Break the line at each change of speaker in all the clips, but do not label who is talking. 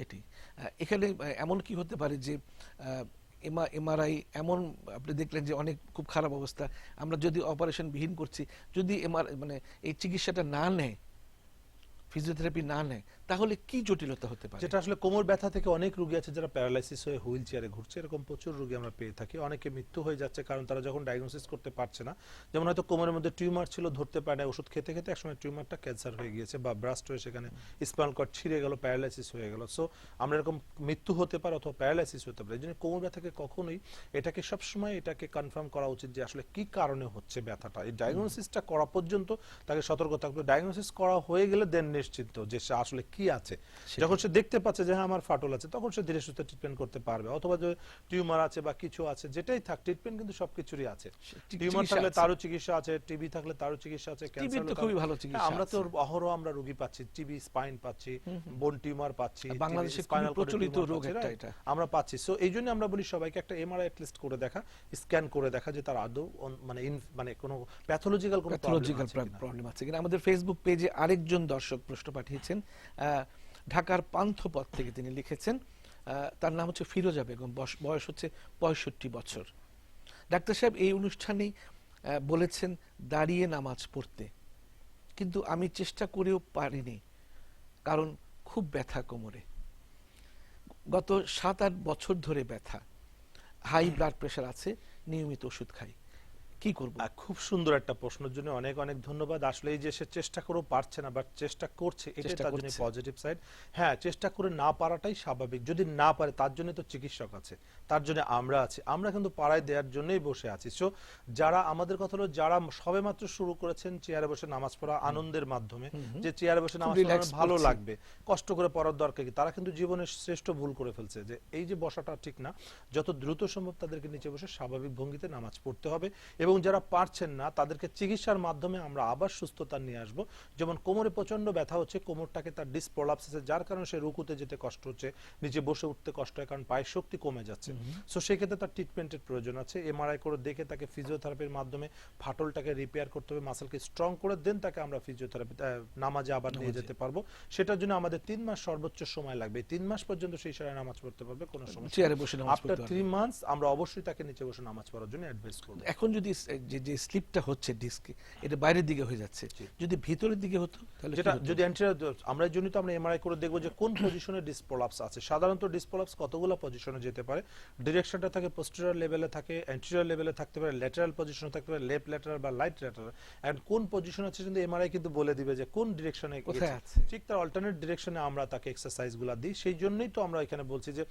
সেটি। এখানে এমন কি হতে পারে যে এমা এমআরআই এমন, আপনি দেখলেন যে অনেক খুব খারাপ অবস্থা। আমরা যদি অপারেশন বিহীন করছি, যদি এমআর মানে এই চিকিৎসাটা না নেয় ফিজিওথেরাপি না নেয়, তাহলে কি জটিলতা হতে পারে?
যেটা আসলে কোমর ব্যথা থেকে অনেক রোগী আছে যারা প্যারালাইসিস হয়ে হুইল চেয়ারে ঘুরছে। এরকম প্রচুর রোগী আমরা পেয়ে থাকি। অনেকে মৃত্যু হয়ে যাচ্ছে কারণ তারা যখন ডায়াগনোসিস করতে পারছে না। যেমন হয়তো কোমরের মধ্যে টিউমার ছিল, ধরতে পারে না ওষুধ খেতে খেতে একসময় টিউমারটা ক্যান্সার হয়ে গিয়েছে বা ব্রাস্ট হয়ে সেখানে স্পাইনাল কর্ড ছিঁড়ে গেল, প্যারালাইসিস হয়ে গেল। সো আমরা এরকম মৃত্যু হতে পারে অথবা প্যারালাইসিস হতে পারে। এই জন্য কোমর ব্যথাকে কখনোই এটাকে সবসময় এটাকে কনফার্ম করা উচিত যে আসলে কি কারণে হচ্ছে ব্যথাটা। এই ডায়াগনোসিসটা করা পর্যন্ত তাকে সতর্ক থাকবে ডায়াগনোসিস করা হয়ে গেলে দেন নিশ্চিন্ত যে সে আসলে কি আছে। যখন সে দেখতে পাচ্ছে যে হ্যাঁ আমার ফাটল আছে তখন সে ধীরে সুস্থে ট্রিটমেন্ট করতে পারবে। অথবা যে টিউমার আছে বা কিছু আছে যেটাই থাক ট্রিটমেন্ট কিন্তু সবকিছুরই আছে। টিউমার থাকলে তারও চিকিৎসা আছে টিবি থাকলে তারও চিকিৎসা আছে ক্যান্সার
তো খুবই ভালো চিকিৎসা
আমরা তো। অহরহ আমরা রোগী পাচ্ছি টিবি স্পাইন পাচ্ছি বোন টিউমার পাচ্ছি
বাংলাদেশে
cord
প্রচলিত রোগ একটা এটা।
আমরা পাচ্ছি। সো এই জন্য আমরা বলি সবাইকে একটা এমআরআই লিস্ট করে দেখা স্ক্যান করে দেখা যে তার আদৌ মানে মানে কোনো প্যাথোলজিক্যাল কোনো
প্যাথোলজিক্যাল
প্রবলেম
আছে কিনা। আমাদের ফেসবুক পেজে আরেকজন দর্শক প্রশ্ন পাঠিয়েছেন ঢাকার পান্থপথ থেকে তিনি লিখেছেন তার নাম হচ্ছে ফিরোজা বেগম বয়স- হচ্ছে পঁয়ষট্টি বছর। ডাক্তার সাহেব এই অনুষ্ঠানে বলেছেন দাঁড়িয়ে নামাজ পড়তে। কিন্তু আমি চেষ্টা করেও পারিনি, কারণ খুব ব্যথা কোমরে। গত সাত আট বছর ধরে ব্যথা। হাই ব্লাড প্রেশার আছে, নিয়মিত ওষুধ খাই। কি করব?
খুব সুন্দর একটা প্রশ্নের জন্য অনেক অনেক ধন্যবাদ। আসলে এই যে সে চেষ্টা করেও পারছে না বাট চেষ্টা করছে এটাই তার জন্য পজিটিভ সাইড হ্যাঁ চেষ্টা করে না পারাটাই স্বাভাবিক। যদি না পারে তার জন্য তো চিকিৎসক আছে। তার জন্য আমরা আছি। আমরা কিন্তু পাড়ায় দেওয়ার জন্যই বসে আছি। সো যারা আমাদের কথা হলো যারা সবেমাত্র শুরু করেছেন চেয়ারে বসে নামাজ পড়া আনন্দের মাধ্যমে যে চেয়ারে বসে নামাজ পড়া ভালো লাগবে কষ্ট করে পড়ার দরকার কি তারা কিন্তু জীবনের শ্রেষ্ঠ ভুল করে ফেলছে যে এই যে বসাটা ঠিক না যত দ্রুত সম্ভব তাদেরকে নিচে বসে স্বাভাবিক ভঙ্গিতে নামাজ পড়তে হবে এবং যারা পারছেন না তাদেরকে চিকিৎসার মাধ্যমে আমরা আবার সুস্থতা নিয়ে আসব। যেমন কোমরে প্রচণ্ড ব্যথা হচ্ছে কোমরটাকে তার ডিসপ্রলাপস আছে যার কারণে সে রুকুতে যেতে কষ্ট হচ্ছে নিচে বসে উঠতে কষ্ট হয় কারণ পায়ের শক্তি কমে যাচ্ছে। সো সেক্ষেত্রে তার ট্রিটমেন্টের প্রয়োজন আছে। এমআরআই করে দেখে তাকে ফিজিওথেরাপির মাধ্যমে ফাটলটাকে রিপেয়ার করতে হবে মাসেলকে স্ট্রং করে দেন তাকে আমরা ফিজিওথেরাপি নামাজে আবার নিয়ে যেতে পারব। সেটার জন্য আমাদের তিন মাস সর্বোচ্চ সময় লাগবে। তিন মাস পর্যন্ত সেই সারা নামাজ পড়তে পারবে কোনো সমস্যা
বসে নামাজ
আফটার থ্রি মান্থস আমরা অবশ্যই তাকে নিচে বসে নামাজ পড়ার জন্য অ্যাডভাইস করব।
এখন যদি যে যে স্লিপটা হচ্ছে ডিস্কে এটা বাইরের দিকে হয়ে যাচ্ছে। যদি ভিতরের দিকে হতো তাহলে
যেটা যদি আমরা এই জন্যই তো আমরা এমআরআই করে দেখব যে কোন পজিশনে ডিসপ্রলাপস আছে। সাধারণত ডিসপ্রলাপস কতগুলো পজিশনে যেতে পারে? ডিরেকশনটা থাকে পোস্টেরিয়র লেভেলে থাকে অ্যান্টেরিয়র লেভেলে থাকতে পারে ল্যাটারাল পজিশনে থাকতে পারে লেফট ল্যাটারাল বা রাইট ল্যাটারাল এন্ড কোন পজিশন আছে কিন্তু এমআরআই কিন্তু বলে দিবে যে কোন ডিরেকশনে
কোথায় আছে?
ঠিক তার অল্টারনেট ডিরেকশনে আমরা তাকে এক্সারসাইজগুলা দিই। সেই জন্যই তো আমরা এখানে বলছি যে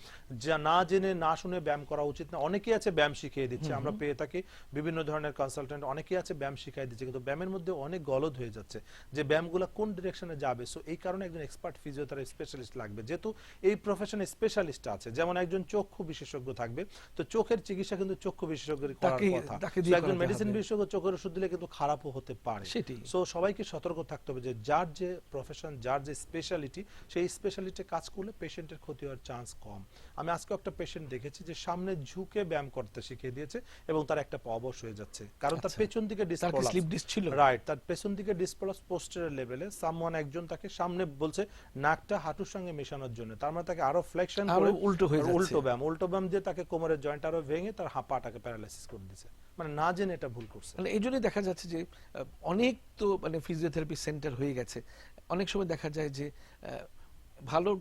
যা না জেনে না শুনে ব্যায়াম করা উচিত না। অনেকেই আছে ব্যায়াম শিখিয়ে দিচ্ছে। আমরা পেয়ে থাকি বিভিন্ন ধরনের কনসালটেন্ট অনেকেই আছে ব্যায়াম শিখিয়ে দিচ্ছে কিন্তু ব্যায়ামের মধ্যে অনেক গলদ হয়ে যাচ্ছে যে ব্যায়ামগুলো কোন ডিরেকশনে যাবে? সো এই কারণে একজন এক্সপার্ট ফিজিওথেরাপি স্পেশালিস্ট লাগবে। যেহেতু এই প্রফেশনে স্পেশালিস্ট আছে যেমন একজন চক্ষু বিশেষজ্ঞ থাকবে তো চোখের চিকিৎসা কিন্তু চক্ষু বিশেষজ্ঞের করার কথা। একজন মেডিসিন বিশেষজ্ঞ চোখের ওষুধ দিলে কিন্তু খারাপও হতে পারে।
সেটাই।
সো সবাইকে সতর্ক থাকতে হবে যে যার যে প্রফেশন যার যে স্পেশালিটি সেই স্পেশালিটি কাজ করলে পেশেন্টের ক্ষতি হওয়ার চান্স কম। আমি আজকে একটা পেশেন্ট দেখেছি যে সামনে ঝুঁকে ব্যায়াম করতে শিখিয়ে দিয়েছে এবং তার একটা পা অবশ হয়ে যাচ্ছে। কারণ তার
আচ্ছা।
পেছন দিকে
তার স্লিপ ডিস্ক ছিল?
রাইট তার পেছন দিকে ডিসপ্রলাপস পোস্টারের লেভেলে সামওয়ান একজন তাকে সামনে বলছে নাকটা হাঁটুর সঙ্গে মেশানোর জন্য। তার মানে তাকে আরও ফ্লেকশন করে
উল্টো হয়ে যাচ্ছে।
উল্টো ব্যায়াম উল্টো ব্যায়াম দিয়ে তাকে কোমরের জয়েন্ট আরও ভেঙে তার হা- পাটাকে প্যারালাইসিস করে দিয়েছে মানে না জেনে এটা ভুল করছে।
মানে এই জন্যই দেখা যাচ্ছে যে অনেক তো মানে ফিজিওথেরাপি সেন্টার হয়ে গেছে। অনেক সময় দেখা যায় যে ভালো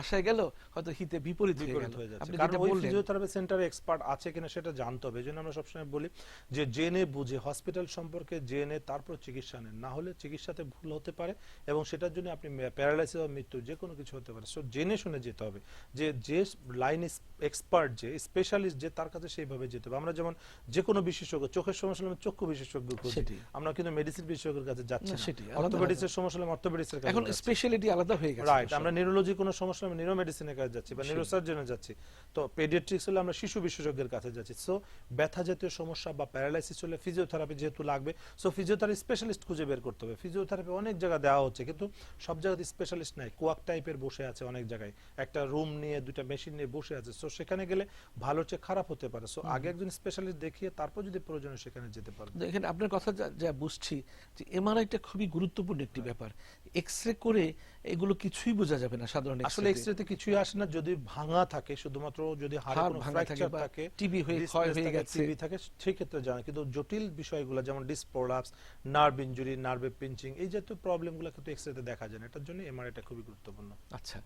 আশায় গেল হয়তো হিতে বিপরীত হয়ে গেল। আপনি যেটা বললেন
ফিজিওথেরাপি সেন্টারে এক্সপার্ট আছে কিনা সেটা জানতে হবে। এই জন্য আমরা সবসময় বলি যে জেনে বুঝে হসপিটাল সম্পর্কে জেনে তারপর চিকিৎসা নেন। না হলে চিকিৎসাতে ভুল হতে পারে এবং সেটার জন্য আপনি প্যারালাইসিস বা মৃত্যু যে কোনো কিছু হতে পারে। সো জেনে শুনে যেতে হবে যে যে লাইন এক্সপার্ট যে স্পেশালিস্ট যে তার কাছে সেইভাবে যেতে হবে। আমরা যেমন যে কোনো বিশেষজ্ঞ চোখের সমস্যা হলে চক্ষু বিশেষজ্ঞ খুঁজি। আমরা কিন্তু মেডিসিন বিশেষজ্ঞের কাছে যাচ্ছি
না,
অর্থোপেডিক্সের সমস্যা হলে অর্থোপেডিক্সের কাছে
এখন স্পেশালিটি আলাদা হয়ে গেছে
রাইট আমরা নিউরোলজি কোনো সমস্যা হলে নিউরো মেডিসিনের কাছে যাচ্ছি বা। নিউরোসার্জনে যাচ্ছি। তো পেডিয়াট্রিক্স হলে আমরা শিশু বিশেষজ্ঞের কাছে যাচ্ছি। সো ব্যথা জাতীয় সমস্যা বা প্যারালাইসিস হলে ফিজিওথেরাপি যেহেতু লাগবে সো ফিজিওথেরাপি স্পেশালিস্ট খুঁজে বের করতে হবে। ফিজিওথেরাপি অনেক জায়গায় দেওয়া হচ্ছে কিন্তু সব জায়গাতে স্পেশালিস্ট নাই। কোয়াক টাইপের বসে আছে অনেক জায়গায়। একটা রুম নিয়ে দুইটা মেশিন নিয়ে বসে আছে। সো সেখানে গেলে ভালো চেয়ে খারাপ হতে পারে। সো আগে একজন স্পেশালিস্ট দেখিয়ে তারপর যদি প্রয়োজন সেখানে যেতে পারবে
এখানে আপনার কথা যা- যা বুঝছি যে এমআরআইটা খুবই গুরুত্বপূর্ণ একটি ব্যাপার। এক্স রে করে এগুলো কিছুই বোঝা যাবে না সাধারণ
আসলে এক্সরেতে কিছুই আসে না। যদি ভাঙা থাকে শুধুমাত্র যদি হাড়ে
হাড়
কোনো ফ্র্যাকচার থাকে
টিবি হয়ে ক্ষয় হয়ে গেছে।
টিবি থাকে সেই ক্ষেত্রে জানা কিন্তু জটিল বিষয়গুলো যেমন ডিসপ্রোলাপস নার্ভ ইনজুরি নার্ভে পিঞ্চিং এই জাতীয় প্রবলেমগুলো কিন্তু এক্সরেতে দেখা যায় না। এটার জন্য এমআরআইটা খুবই গুরুত্বপূর্ণ।
আচ্ছা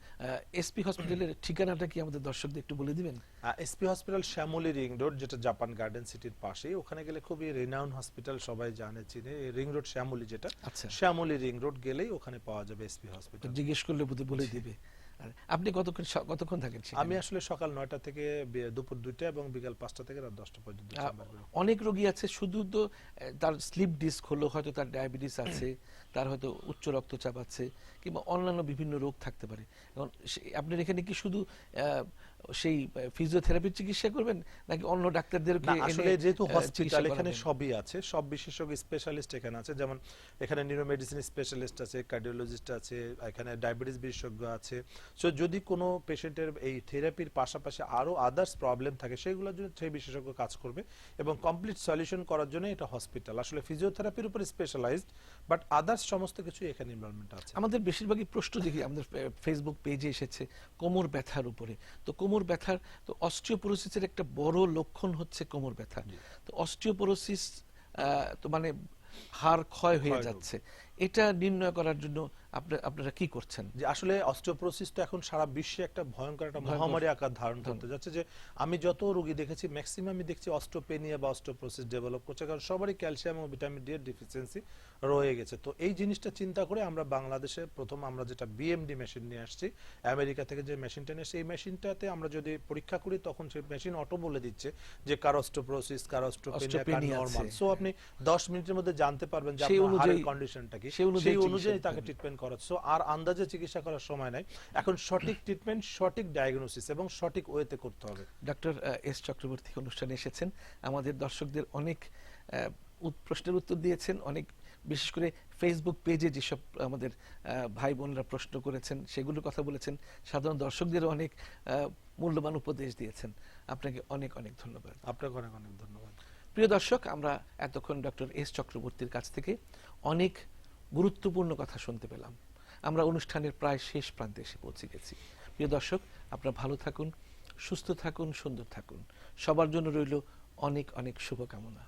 এসপি হসপিটালের ঠিকানাটা কি আমাদের দর্শকদের একটু বলে দিবেন?
SP hospital Shyamoli ring road যেটা জাপান গার্ডেন সিটির পাশেই। ওখানে গেলে খুবই রিনাউন হসপিটাল সবাই জানে চিনে। রিং রোড শ্যামলী যেটা
আচ্ছা।
শ্যামলী রিং রোড গেলেই ওখানে পাওয়া যাবে এসপি হসপিটাল
জিজ্ঞেস করলে বলে দিবে। আপনি কতক্ষণ কতক্ষণ থাকেন
আমি আসলে সকাল নয়টা থেকে দুপুর দুইটা এবং বিকাল পাঁচটা থেকে রাত দশটা পর্যন্ত।
অনেক রোগী আছে শুধু তো তার স্লিপ ডিস্ক হলো হয়তো তার ডায়াবেটিস আছে তার হয়তো উচ্চ রক্তচাপ আছে কিংবা অন্যান্য বিভিন্ন রোগ থাকতে পারে এখন আপনার এখানে কি শুধু সেই ফিজিওথেরাপির চিকিৎসা করবেন নাকি অন্য এনে,
আসলে যেহেতু হসপিটাল এখানে সবই আছে সব বিশেষজ্ঞ স্পেশালিস্ট এখানে আছে যেমন এখানে নিউরোমেডিসিন স্পেশালিস্ট আছে কার্ডিওলজিস্ট আছে এখানে ডায়াবেটিস বিশেষজ্ঞ আছে। সো যদি কোনো পেশেন্টের এই থেরাপির পাশাপাশি আরও আদার্স প্রবলেম থাকে সেগুলোর জন্য সেই বিশেষজ্ঞ কাজ করবে এবং কমপ্লিট সলিউশন করার জন্য এটা হসপিটাল আসলে ফিজিওথেরাপির উপর স্পেশালাইজড বাট আদার্স সমস্ত কিছু এখানে ইনভলভমেন্ট আছে।
আমাদের বেশিরভাগই প্রশ্ন দেখি আমাদের ফেসবুক পেজে এসেছে কোমর ব্যথার উপরে। তো কোমর ব্যথার তো অস্টিওপোরোসিসের একটা বড় লক্ষণ হচ্ছে কোমর ব্যথা। তো অস্টিওপোরোসিস তো মানে হাড় ক্ষয় হয়ে যাচ্ছে। এটা নির্ণয় করার জন্য আপনারা কি করছেন?
যে আসলে অস্টিওপ্রোসিস তো এখন সারা বিশ্বে একটা ভয়ঙ্কর একটা মহামারী আকার ধারণ করতে যাচ্ছে যে আমি যত রোগী দেখেছি ম্যাক্সিমামই দেখছি অস্টোপেনিয়া বা অস্টোপ্রোসিস ডেভেলপ করছে কারণ সবারই ক্যালসিয়াম এবং ভিটামিন ডি এর ডিফিসিয়েন্সি রয়ে গেছে। তো এই জিনিসটা চিন্তা করে আমরা বাংলাদেশে প্রথম আমরা যেটা বিএমডি মেশিন নিয়ে আসছি আমেরিকা থেকে যে মেশিনটা নিয়ে এই মেশিনটাতে আমরা যদি পরীক্ষা করি তখন সেই মেশিন অটো বলে দিচ্ছে যে কার অস্টোপ্রোসিস কার অস্টোপেনিয়া কার নরমাল সো আপনি 10 মিনিটের মধ্যে জানতে পারবেন যে আপনার হাড়ের
অনুযায়ী-
কন্ডিশনটা কি।
সেই অনুযায়ী
তাকে
হবে।
ট্রিটমেন্ট করাচ্ছ আর আন্দাজে চিকিৎসা করার সময় নাই। এখন সঠিক ট্রিটমেন্ট সঠিক ডায়াগনোসিস এবং সঠিক ওয়েতে করতে হবে।
ডক্টর এস চক্রবর্তী অনুষ্ঠানে এসেছেন। আমাদের দর্শকদের অনেক প্রশ্নের উত্তর দিয়েছেন। অনেক বিশেষ করে ফেসবুক পেজে যেসব আমাদের ভাই বোনরা প্রশ্ন করেছেন সেগুলোর কথা বলেছেন। সাধারণ দর্শকদের অনেক মূল্যবান উপদেশ দিয়েছেন। আপনাকে অনেক অনেক ধন্যবাদ।
আপনাকে অনেক অনেক ধন্যবাদ।
প্রিয় দর্শক আমরা এতক্ষণ ডক্টর এস চক্রবর্তীর কাছ থেকে অনেক গুরুত্বপূর্ণ কথা শুনতে পেলাম। আমরা অনুষ্ঠানের প্রায় শেষ প্রান্তে এসে পৌঁছে গেছি। প্রিয় দর্শক, আপনারা ভালো থাকুন, সুস্থ থাকুন, সুন্দর থাকুন। সবার জন্য রইল অনেক অনেক শুভকামনা।